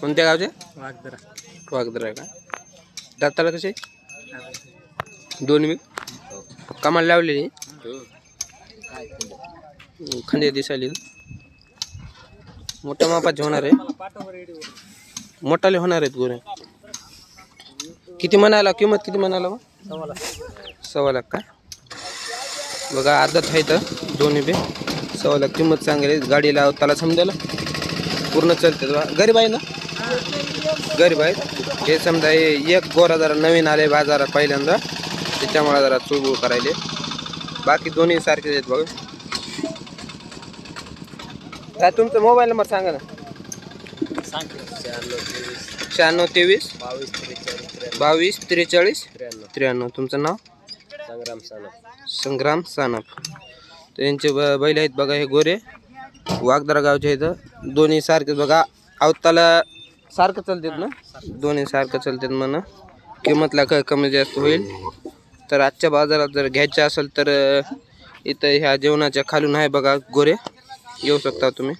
कोणत्या गावचे? वागदरा वागदर का? दाताला कसे? दोन मी? कमाल लावलेली. खंदे दिसायली. मोठ्या मापाचे होणार आहे. मोठाले होणार आहेत गोरे. किती म्हणाला? किंमत किती म्हणाला मग सव्वा लाख. का? बघा आदत आहे तर दोन्ही बी. सव्वा लाख किंमत सांगेल. गाडीला त्याला समजायला. पूर्ण चालते गरीब आहे ना? गरीब आहेत. हे समजा हे एक गोरा जरा नवीन आले बाजारात पहिल्यांदा. त्याच्यामुळे जरा चुळबुळ करायले. बाकी दोन्ही सारखेच आहेत बघा. काय तुमचा मोबाईल नंबर सांगा ना. शहाण्णव तेवीस. बावीस त्रेचाळीस. बावीस त्रेचाळीस त्र्याण्णव. त्र्याण्णव तुमचं नाव? संग्राम सानप. संग्राम सानप त्यांचे ब बैल आहेत बघा हे गोरे. वागदरा गावचे आहेत. दोन्ही सारखेच बघा. अवताला सारखं चालतात ना? दोन्ही सारखं चालतात म्हणा. किंमतला काय कमी जास्त होईल. तर आजच्या बाजारात जर घ्यायचं असेल तर इथं ह्या जेवणाच्या खालून आहे बघा गोरे. येऊ शकता तुम्ही.